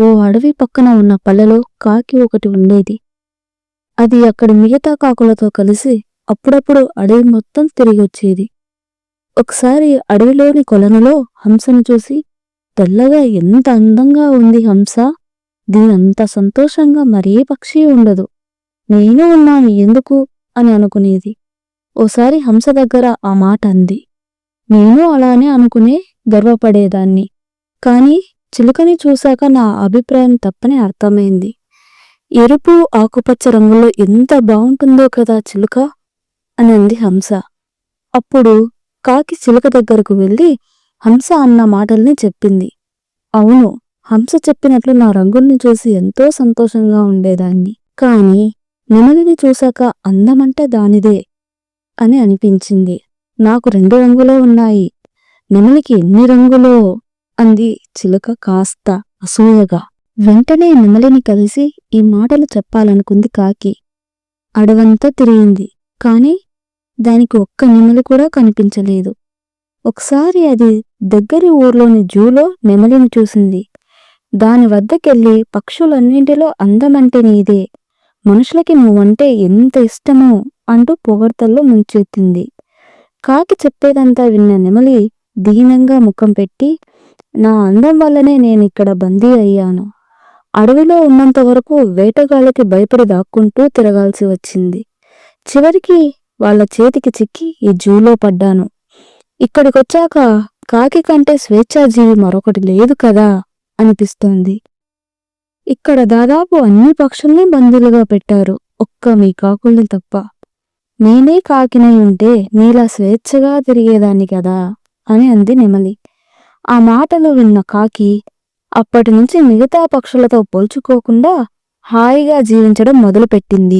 ఓ అడవి పక్కన ఉన్న పల్లెలో కాకి ఒకటి ఉండేది. అది అక్కడి మిగతా కాకులతో కలిసి అప్పుడప్పుడు అడవి మొత్తం తిరిగొచ్చేది. ఒకసారి అడవిలోని కొలనులో హంసను చూసి తెల్లగా ఎంత అందంగా ఉంది హంస! దీనంత సంతోషంగా మరే పక్షి ఉండదు. నేను ఉన్నాను ఎందుకు అని అనుకునేది. ఓసారి హంస దగ్గర ఆ మాట అంది. నేను అలానే అనుకునే గర్వపడేదాన్ని. కాని చిలుకని చూశాక నా అభిప్రాయం తప్పని అర్థమైంది. ఎరుపు ఆకుపచ్చ రంగులో ఎంత బాగుంటుందో కదా చిలుక అని అంది హంస. అప్పుడు కాకి చిలుక దగ్గరకు వెళ్ళి హంస అన్న మాటల్ని చెప్పింది. అవును హంస చెప్పినట్లు నా రంగుల్ని చూసి ఎంతో సంతోషంగా ఉండేదాన్ని. కాని నెమలిని చూశాక అందమంటే దానిదే అని అనిపించింది. నాకు రెండు రంగులే ఉన్నాయి. నెమలికి ఎన్ని రంగులో? అంది చిలుక కాస్త అసూయగా. వెంటనే నెమలిని కలిసి ఈ మాటలు చెప్పాలనుకుంది కాకి. అడవంతా తిరిగింది. కాని దానికి ఒక్క నెమలి కూడా కనిపించలేదు. ఒకసారి అది దగ్గరి ఊర్లోని జూలో నెమలిని చూసింది. దాని వద్దకెళ్ళి పక్షులన్నింటిలో అందమంటే నీదే. మనుషులకి నువ్వంటే ఎంత ఇష్టమో అంటూ పొగడ్తల్లో ముంచెత్తింది. కాకి చెప్పేదంతా విన్న నెమలి దీనంగా ముఖం పెట్టి నా అందం వల్లనే నేను ఇక్కడ బందీ అయ్యాను. అడవిలో ఉన్నంత వరకు వేటగాళ్ళకి భయపడి దాక్కుంటూ తిరగాల్సి వచ్చింది. చివరికి వాళ్ళ చేతికి చిక్కి ఈ జూలో పడ్డాను. ఇక్కడికొచ్చాక కాకి కంటే స్వేచ్ఛాజీవి మరొకటి లేదు కదా అనిపిస్తోంది. ఇక్కడ దాదాపు అన్ని పక్షుల్ని బందీలుగా పెట్టారు. ఒక్క మీ కాకుల్ని తప్ప. నేనే కాకినై ఉంటే నీలా స్వేచ్ఛగా తిరిగేదాన్ని కదా అని అంది నెమలి. ఆ మాటలు విన్న కాకి అప్పటి నుంచి మిగతా పక్షులతో పోల్చుకోకుండా హాయిగా జీవించడం మొదలుపెట్టింది.